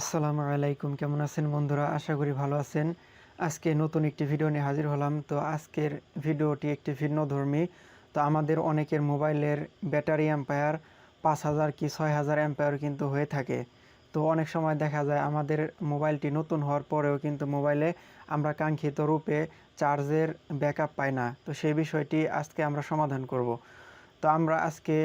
আসসালামু আলাইকুম, কেমন আছেন বন্ধুরা? আশা করি ভালো আছেন। আজকে নতুন একটি ভিডিও নিয়ে হাজির হলাম। তো আজকের ভিডিওটি একটি ভিন্ন ধর্মী তো আমাদের অনেকের মোবাইলের ব্যাটারি অ্যাম্পায়ার পাঁচ হাজার কি ছয় হাজার অ্যাম্পায়ার কিন্তু হয়ে থাকে। তো অনেক সময় দেখা যায় আমাদের মোবাইলটি নতুন হওয়ার পরেও কিন্তু মোবাইলে আমরা কাঙ্ক্ষিত রূপে চার্জের ব্যাকআপ পাই না। তো সেই বিষয়টি আজকে আমরা সমাধান করব। তো আমরা আজকে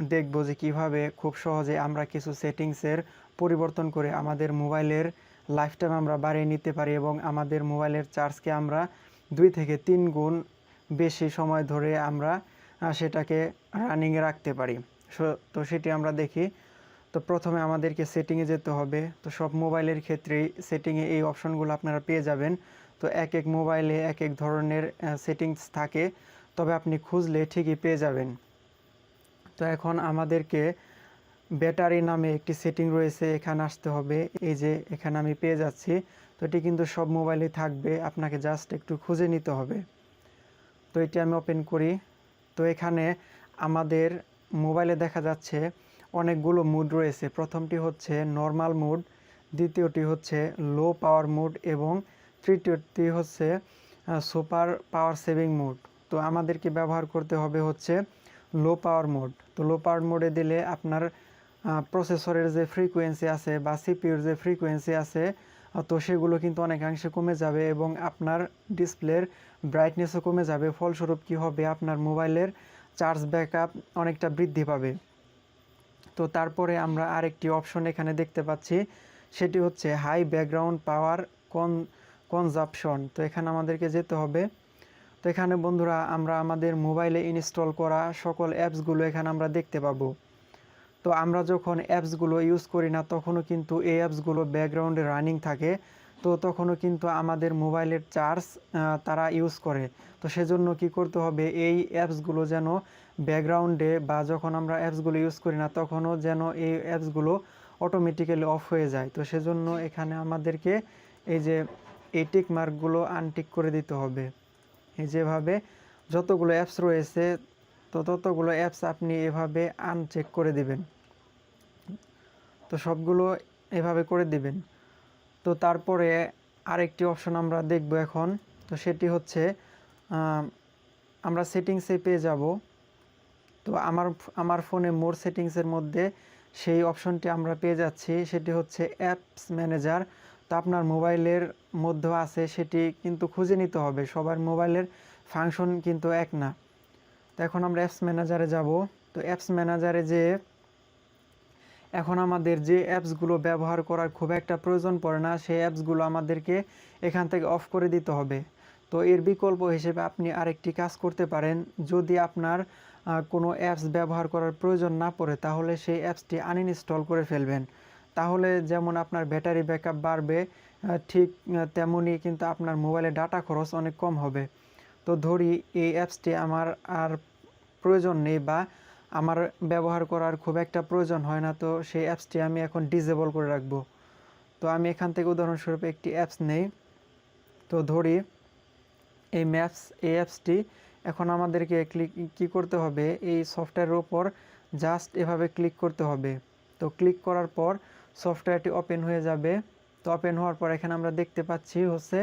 দেখব যে কীভাবে খুব সহজে আমরা কিছু সেটিংসের পরিবর্তন করে আমাদের মোবাইলের লাইফ টাইম আমরা বাড়িয়ে নিতে পারি এবং আমাদের মোবাইলের চার্জকে আমরা দুই থেকে তিন গুণ বেশি সময় ধরে আমরা সেটাকে রানিংয়ে রাখতে পারি। তো সেটি আমরা দেখি। তো প্রথমে আমাদেরকে সেটিংয়ে যেতে হবে। তো সব মোবাইলের ক্ষেত্রেই সেটিংয়ে এই অপশনগুলো আপনারা পেয়ে যাবেন। তো এক এক মোবাইলে এক এক ধরনের সেটিংস থাকে। তবে আপনি খুঁজলে ঠিকই পেয়ে যাবেন। তো এখন আমাদেরকে ব্যাটারি নামে একটি সেটিং রয়েছে, এখানে আসতে হবে। এই যে এখানে আমি পেয়ে যাচ্ছি, তো এটি কিন্তু সব মোবাইলে থাকবে, আপনাকে জাস্ট একটু খুঁজে নিতে হবে। তো এটি আমি ওপেন করি। তো এখানে আমাদের মোবাইলে দেখা যাচ্ছে অনেকগুলো মুড রয়েছে। প্রথমটি হচ্ছে নর্মাল মুড, দ্বিতীয়টি হচ্ছে লো পাওয়ার মুড এবং তৃতীয়টি হচ্ছে সুপার পাওয়ার সেভিং মুড। তো আমাদেরকে ব্যবহার করতে হবে হচ্ছে লো পাওয়ার মোড তো লো পাওয়ার মোডে দিলে আপনার প্রসেসরের যে ফ্রিকোয়েন্সি আছে বা সিপিউর যে ফ্রিকোয়েন্সি আছে তো সেগুলো কিন্তু অনেকাংশে কমে যাবে এবং আপনার ডিসপ্লের ব্রাইটনেসও কমে যাবে। ফলস্বরূপ কী হবে? আপনার মোবাইলের চার্জ ব্যাকআপ অনেকটা বৃদ্ধি পাবে। তো তারপরে আমরা আরেকটি অপশন এখানে দেখতে পাচ্ছি, সেটি হচ্ছে হাই ব্যাকগ্রাউন্ড পাওয়ার কন কনজাপশন তো এখানে আমাদেরকে যেতে হবে। তো এখানে বন্ধুরা আমরা আমাদের মোবাইলে ইনস্টল করা সকল অ্যাপসগুলো এখানে আমরা দেখতে পাবো। তো আমরা যখন অ্যাপসগুলো ইউজ করি না, তখনও কিন্তু এই অ্যাপসগুলো ব্যাকগ্রাউন্ডে রানিং থাকে। তো তখনও কিন্তু আমাদের মোবাইলের চার্জ তারা ইউজ করে। তো সেজন্য কি করতে হবে, এই অ্যাপসগুলো যেন ব্যাকগ্রাউন্ডে বা যখন আমরা অ্যাপসগুলো ইউজ করি না, তখনও যেন এই অ্যাপসগুলো অটোমেটিক্যালি অফ হয়ে যায়। তো সেজন্য এখানে আমাদেরকে এই যে এই টিক মার্কগুলো আনটিক করে দিতে হবে। যেভাবে যতগুলো অ্যাপস রয়েছে, তো ততগুলো অ্যাপস আপনি এভাবে আনচেক করে দিবেন। তো সবগুলো এভাবে করে দিবেন। তো তারপরে আরেকটি অপশন আমরা দেখব এখন, তো সেটি হচ্ছে আমরা সেটিংসে পেয়ে যাব। তো আমার আমার ফোনে মোর সেটিংসের মধ্যে সেই অপশনটি আমরা পেয়ে যাচ্ছি, সেটি হচ্ছে অ্যাপস ম্যানেজার তো আপনার মোবাইলের মধ্যেও আছে সেটি কিন্তু খুঁজে নিতে হবে। সবার মোবাইলের ফাংশন কিন্তু এক না। তো এখন আমরা অ্যাপস ম্যানেজারে যাব। তো অ্যাপস ম্যানেজারে যে এখন আমাদের যে অ্যাপসগুলো ব্যবহার করার খুব একটা প্রয়োজন পড়ে না, সেই অ্যাপসগুলো আমাদেরকে এখান থেকে অফ করে দিতে হবে। তো এর বিকল্প হিসেবে আপনি আরেকটি কাজ করতে পারেন। যদি আপনার কোনো অ্যাপস ব্যবহার করার প্রয়োজন না পড়ে, তাহলে সেই অ্যাপসটি আনইনস্টল করে ফেলবেন। তাহলে যেমন আপনার ব্যাটারি ব্যাকআপ বাড়বে ঠিক তেমনই কিন্তু আপনার মোবাইলে ডাটা খরচ অনেক কম হবে। তো ধরি, এই অ্যাপসটি আমার আর প্রয়োজন নেই বা আমার ব্যবহার করার খুব একটা প্রয়োজন হয় না, তো সেই অ্যাপসটি আমি এখন ডিসেবল করে রাখব। তো আমি এখান থেকে উদাহরণস্বরূপ একটি অ্যাপস নেই। তো ধরি, এই ম্যাপস, এই অ্যাপসটি এখন আমাদেরকে ক্লিক, কি করতে হবে? এই সফটওয়্যারের ওপর জাস্ট এভাবে ক্লিক করতে হবে। তো ক্লিক করার পর সফটওয়্যারটি ওপেন হয়ে যাবে। তো ওপেন হওয়ার পর এখানে আমরা দেখতে পাচ্ছি হচ্ছে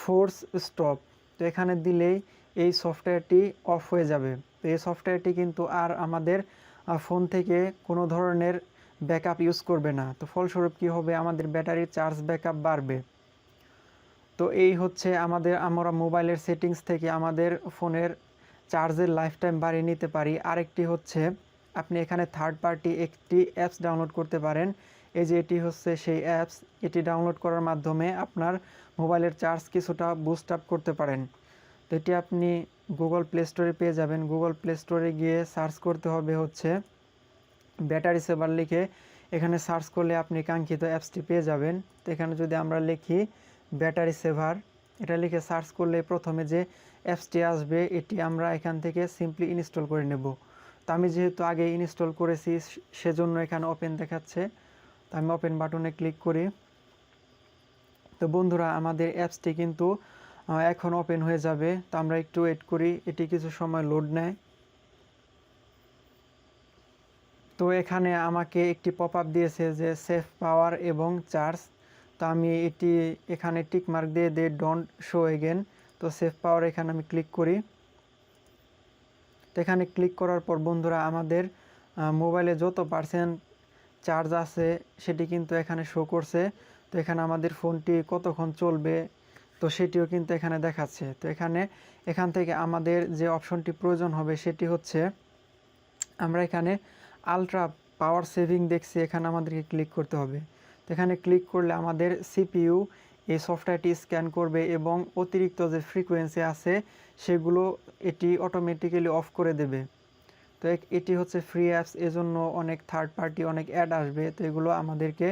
ফোর্স স্টপ তো এখানে দিলেই এই সফটওয়্যারটি অফ হয়ে যাবে। তো এই সফটওয়্যারটি কিন্তু আর আমাদের ফোন থেকে কোনো ধরনের ব্যাকআপ ইউজ করবে না। তো ফলস্বরূপ কি হবে? আমাদের ব্যাটারির চার্জ ব্যাকআপ বাড়বে। তো এই হচ্ছে আমাদের, আমরা মোবাইলের সেটিংস থেকে আমাদের ফোনের চার্জের লাইফ টাইম বাড়িয়ে নিতে পারি। আরেকটি হচ্ছে, আপনি এখানে থার্ড পার্টি একটি অ্যাপস ডাউনলোড করতে পারেন। এই যে এটি হচ্ছে সেই অ্যাপস এটি ডাউনলোড করার মাধ্যমে আপনার মোবাইলের চার্জ কিছুটা বুস্ট আপ করতে পারেন। তো এটি আপনি গুগল প্লে স্টোরে পেয়ে যাবেন। গুগল প্লে স্টোরে গিয়ে সার্চ করতে হবে হচ্ছে ব্যাটারি সেভার লিখে। এখানে সার্চ করলে আপনি কাঙ্ক্ষিত অ্যাপসটি পেয়ে যাবেন। তো এখানে যদি আমরা লিখি ব্যাটারি সেভার এটা লিখে সার্চ করলে প্রথমে যে অ্যাপসটি আসবে, এটি আমরা এখান থেকে সিম্পলি ইনস্টল করে নেব। তো আমি যেহেতু আগে ইনস্টল করেছি সেজন্য এখানে ওপেন দেখাচ্ছে। তো আমি ওপেন বাটনে ক্লিক করি। তো বন্ধুরা, আমাদের অ্যাপসটি কিন্তু এখন ওপেন হয়ে যাবে। তো আমরা একটু ওয়েট করি, এটি কিছু সময় লোড নেয়। তো এখানে আমাকে একটি পপ আপ দিয়েছে যে সেফ পাওয়ার এবং চার্জ তো আমি এটি এখানে টিক মার্ক দিয়ে দিয়ে ডোন্ট শো এগেন তো সেফ পাওয়ার এখানে আমি ক্লিক করি। তো এখানে ক্লিক করার পর বন্ধুরা, আমাদের মোবাইলে যত পার্সেন্ট চার্জ আছে, সেটি কিন্তু এখানে শো করছে। তো এখানে আমাদের ফোনটি কতক্ষণ চলবে, তো সেটিও কিন্তু এখানে দেখাচ্ছে। তো এখানে, এখান থেকে আমাদের যে অপশনটি প্রয়োজন হবে, সেটি হচ্ছে, আমরা এখানে আলট্রা পাওয়ার সেভিং দেখছি, এখানে আমাদেরকে ক্লিক করতে হবে। তো এখানে ক্লিক করলে আমাদের সিপিইউ এই সফটওয়্যারটি স্ক্যান করবে এবং অতিরিক্ত যে ফ্রিকোয়েন্সি আছে, সেগুলো এটি অটোমেটিক্যালি অফ করে দেবে। তো এটি হচ্ছে ফ্রি অ্যাপস এজন্য অনেক থার্ড পার্টি অনেক অ্যাড আসবে, তো এগুলো আমাদেরকে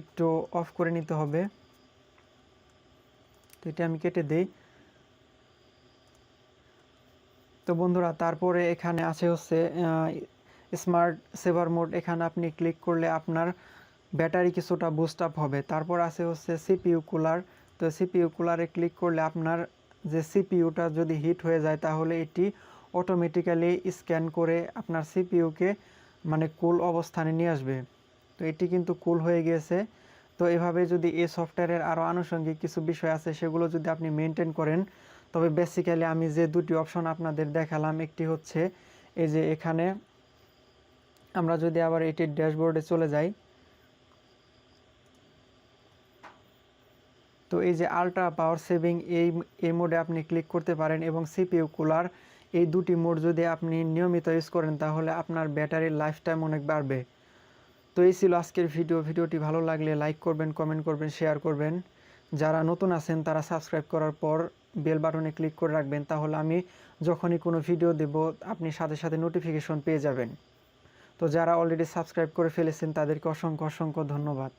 একটু অফ করে নিতে হবে। তো এটা আমি কেটে দেই। তো বন্ধুরা, তারপরে এখানে আছে হচ্ছে স্মার্ট সেভার মোড এখানে আপনি ক্লিক করলে আপনার ব্যাটারি কিছুটা বুস্ট আপ হবে। তারপর আছে হচ্ছে সিপিইউ কুলার তো সিপিইউ কুলারে ক্লিক করলে আপনার যে সিপিইউটা যদি হিট হয়ে যায়, তাহলে এটি অটোমেটিক্যালি স্ক্যান করে আপনার সিপিইউকে মানে কুল অবস্থানে নিয়ে আসবে। তো এটি কিন্তু কুল হয়ে গিয়েছে। তো এভাবে যদি এই সফটওয়্যারের আরও আনুষঙ্গিক কিছু বিষয় আছে, সেগুলো যদি আপনি মেনটেন করেন, তবে বেসিক্যালি আমি যে দুটি অপশন আপনাদের দেখালাম, একটি হচ্ছে এই যে এখানে আমরা যদি আবার এটির ড্যাশবোর্ডে চলে যাই। তো এই যে আলট্রা পাওয়ার সেভিং এই এই মোডে আপনি ক্লিক করতে পারেন এবং সিপিইউ কুলার এই দুটি মোড যদি আপনি নিয়মিত ইউজ করেন, তাহলে আপনার ব্যাটারির লাইফ টাইম অনেক বাড়বে। তো এই ছিল আজকের ভিডিও। ভিডিওটি ভালো লাগলে লাইক করবেন, কমেন্ট করবেন, শেয়ার করবেন। যারা নতুন আছেন, তারা সাবস্ক্রাইব করার পর বেল বাটনে ক্লিক করে রাখবেন, তাহলে আমি যখনই কোনো ভিডিও দেব, আপনি সাথে সাথে নোটিফিকেশন পেয়ে যাবেন। তো যারা অলরেডি সাবস্ক্রাইব করে ফেলেছেন, তাদেরকে অসংখ্য অসংখ্য ধন্যবাদ।